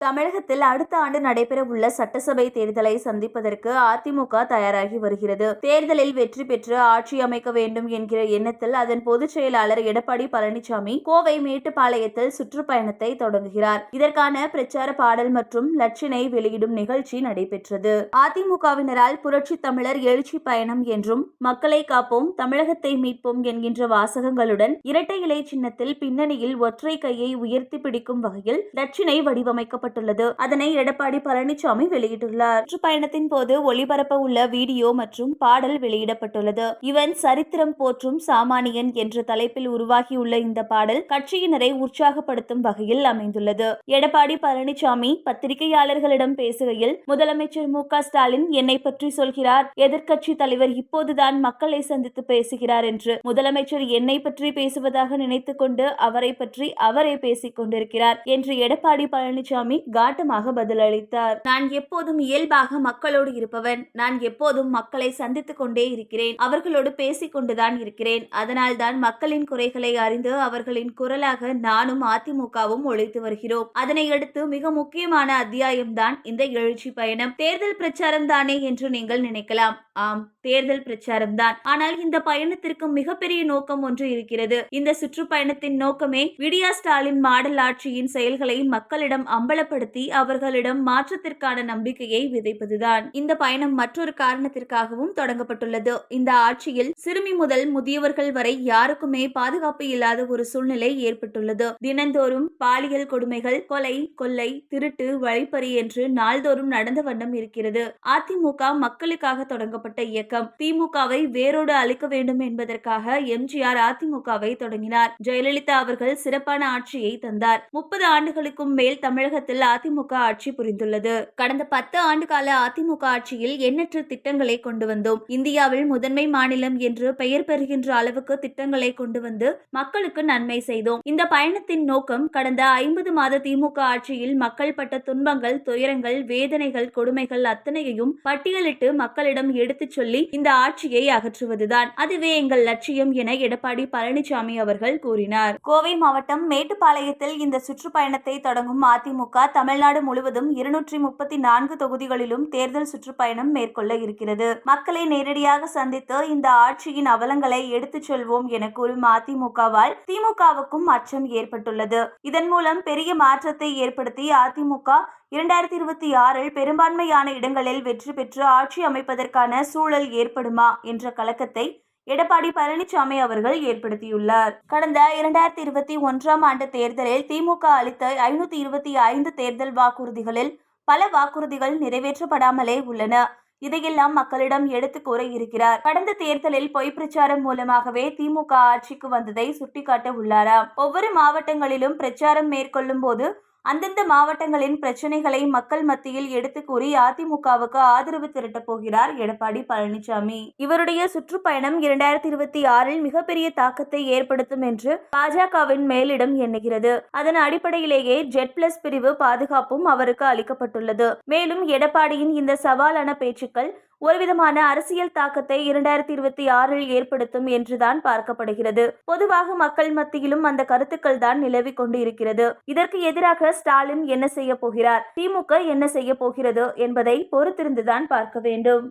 தமிழகத்தில் அடுத்த ஆண்டு நடைபெறவுள்ள சட்டசபை தேர்தலை சந்திப்பதற்கு அதிமுக தயாராகி வருகிறது. தேர்தலில் வெற்றி பெற்று ஆட்சி அமைக்க வேண்டும் என்கிற எண்ணத்தில் அதன் பொதுச் செயலாளர் எடப்பாடி பழனிசாமி கோவை மேட்டுப்பாளையத்தில் சுற்றுப்பயணத்தை தொடங்குகிறார். இதற்கான பிரச்சார பாடல் மற்றும் லட்சினை வெளியிடும் நிகழ்ச்சி நடைபெற்றது. அதிமுகவினரால் புரட்சி தமிழர் எழுச்சி பயணம் என்றும் மக்களை காப்போம் தமிழகத்தை மீட்போம் என்கின்ற வாசகங்களுடன் இரட்டை இலை சின்னத்தில் பின்னணியில் ஒற்றை கையை உயர்த்தி பிடிக்கும் வகையில் லட்சினை வடிவமைக்கப்பட்டது வெளியிடப்பட்டுள்ளது. அதனை எடப்பாடி பழனிசாமி வெளியிட்டுள்ளார். சுற்றுப்பயணத்தின் போது ஒளிபரப்ப உள்ள வீடியோ மற்றும் பாடல் வெளியிடப்பட்டுள்ளது. இவன் சரித்திரம் போற்றும் சாமானியன் என்ற தலைப்பில் உருவாகியுள்ள இந்த பாடல் கட்சியினரை உற்சாகப்படுத்தும் வகையில் அமைந்துள்ளது. எடப்பாடி பழனிசாமி பத்திரிகையாளர்களிடம் பேசுகையில் முதலமைச்சர் மு. ஸ்டாலின் என்னை பற்றி சொல்கிறார். எதிர்க்கட்சி தலைவர் இப்போதுதான் மக்களை சந்தித்து பேசுகிறார் என்று முதலமைச்சர் என்னை பற்றி பேசுவதாக நினைத்துக் கொண்டு அவரை பற்றி அவரே பேசிக் கொண்டிருக்கிறார் என்று எடப்பாடி பழனிசாமி காட்டமாக பதிலளித்தார். நான் எப்போதும் இயல்பாக மக்களோடு இருப்பவன். நான் எப்போதும் மக்களை சந்தித்துக் கொண்டே இருக்கிறேன். அவர்களோடு பேசிக் கொண்டுதான் இருக்கிறேன். அதனால்தான் மக்களின் குறைகளை அறிந்து அவர்களின் குரலாக நானும் அதிமுகவும் ஒழித்து வருகிறோம். அதனையடுத்து மிக முக்கியமான அத்தியாயம்தான் இந்த எழுச்சி பயணம். தேர்தல் பிரச்சாரம் தானே என்று நீங்கள் நினைக்கலாம். ஆம் தேர்தல் பிரச்சாரம் தான். ஆனால் இந்த பயணத்திற்கு மிகப்பெரிய நோக்கம் ஒன்று இருக்கிறது. இந்த சுற்றுப்பயணத்தின் நோக்கமே விடியா ஸ்டாலின் மாடல் ஆட்சியின் செயல்களை மக்களிடம் அம்பல அவர்களிடம் மாற்றத்திற்கான நம்பிக்கையை விதைப்பதுதான். இந்த பயணம் மற்றொரு காரணத்திற்காகவும் தொடங்கப்பட்டுள்ளது. இந்த ஆட்சியில் சிறுமி முதல் முதியவர்கள் வரை யாருக்குமே பாதுகாப்பு இல்லாத ஒரு சூழ்நிலை ஏற்பட்டுள்ளது. தினந்தோறும் பாலியல் கொடுமைகள் கொலை கொள்ளை திருட்டு வழிப்பறி என்று நாள்தோறும் நடந்த வண்ணம் இருக்கிறது. அதிமுக மக்களுக்காக தொடங்கப்பட்ட இயக்கம். இயக்கம் திமுகவை வேரோடு அழிக்க வேண்டும் என்பதற்காக எம்ஜிஆர் அதிமுகவை தொடங்கினார். ஜெயலலிதா அவர்கள் சிறப்பான ஆட்சியை தந்தார். முப்பது ஆண்டுகளுக்கும் மேல் தமிழகத்தில் அதிமுக ஆட்சி புரிந்துள்ளது. கடந்த பத்து ஆண்டு கால அதிமுக ஆட்சியில் எண்ணற்ற திட்டங்களை கொண்டு வந்தோம். இந்தியாவில் முதன்மை மாநிலம் என்று பெயர் பெறுகின்ற அளவுக்கு திட்டங்களை கொண்டு வந்து மக்களுக்கு நன்மை செய்தோம். இந்த பயணத்தின் நோக்கம் கடந்த ஐம்பது மாத திமுக ஆட்சியில் மக்கள் பட்ட துன்பங்கள் துயரங்கள் வேதனைகள் கொடுமைகள் அத்தனையையும் பட்டியலிட்டு மக்களிடம் எடுத்துச் சொல்லி இந்த ஆட்சியை அகற்றுவதுதான். அதுவே எங்கள் லட்சியம் என எடப்பாடி பழனிசாமி அவர்கள் கூறினார். கோவை மாவட்டம் மேட்டுப்பாளையத்தில் இந்த சுற்றுப்பயணத்தை தொடங்கும் அதிமுக தமிழ்நாடு முழுவதும் இருநூற்றி முப்பத்தி நான்கு தொகுதிகளிலும் தேர்தல் சுற்றுப்பயணம் மேற்கொள்ள இருக்கிறது. மக்களை நேரடியாக சந்தித்து இந்த ஆட்சியின் அவலங்களை எடுத்துச் செல்வோம் என கூறும் அதிமுகவால் திமுகவுக்கும் அச்சம் ஏற்பட்டுள்ளது. இதன் மூலம் பெரிய மாற்றத்தை ஏற்படுத்தி அதிமுக இரண்டாயிரத்தி இருபத்தி ஆறில் பெரும்பான்மையான இடங்களில் வெற்றி பெற்று ஆட்சி அமைப்பதற்கான சூழல் ஏற்படுமா என்ற கலக்கத்தை எடப்பாடி பழனிசாமி அவர்கள் ஏற்படுத்தியுள்ளார். கடந்த இரண்டாயிரத்தி இருபத்தி ஒன்றாம் ஆண்டு தேர்தலில் திமுக அளித்த ஐநூத்தி இருபத்தி ஐந்து தேர்தல் வாக்குறுதிகளில் பல வாக்குறுதிகள் நிறைவேற்றப்படாமலே உள்ளன. இதையெல்லாம் மக்களிடம் எடுத்து கூற இருக்கிறார். கடந்த தேர்தலில் பொய் பிரச்சாரம் மூலமாகவே திமுக ஆட்சிக்கு வந்ததை சுட்டிக்காட்ட உள்ளாராம். ஒவ்வொரு மாவட்டங்களிலும் பிரச்சாரம் மேற்கொள்ளும் போது அந்தந்த மாவட்டங்களின் பிரச்சனைகளை மக்கள் மத்தியில் எடுத்து கூறி அதிமுகவுக்கு ஆதரவு திரட்டப் போகிறார் எடப்பாடி பழனிசாமி. இவருடைய சுற்றுப்பயணம் இரண்டாயிரத்தி இருபத்தி ஆறில் மிகப்பெரிய தாக்கத்தை ஏற்படுத்தும் என்று பாஜகவின் மேலிடம் எண்ணுகிறது. அதன் அடிப்படையிலேயே ஜெட் பிளஸ் பிரிவு பாதுகாப்பும் அவருக்கு அளிக்கப்பட்டுள்ளது. மேலும் எடப்பாடியின் இந்த சவாலான பேச்சுக்கள் ஒருவிதமான அரசியல் தாக்கத்தை இரண்டாயிரத்தி இருபத்தி ஆறில் ஏற்படுத்தும் என்றுதான் பார்க்கப்படுகிறது. பொதுவாக மக்கள் மத்தியிலும் அந்த கருத்துக்கள் தான் நிலவிக் கொண்டு இருக்கிறது இதற்கு எதிராக ஸ்டாலின் என்ன செய்ய போகிறார்? திமுக என்ன செய்ய போகிறது என்பதை பொறுத்திருந்துதான் பார்க்க வேண்டும்.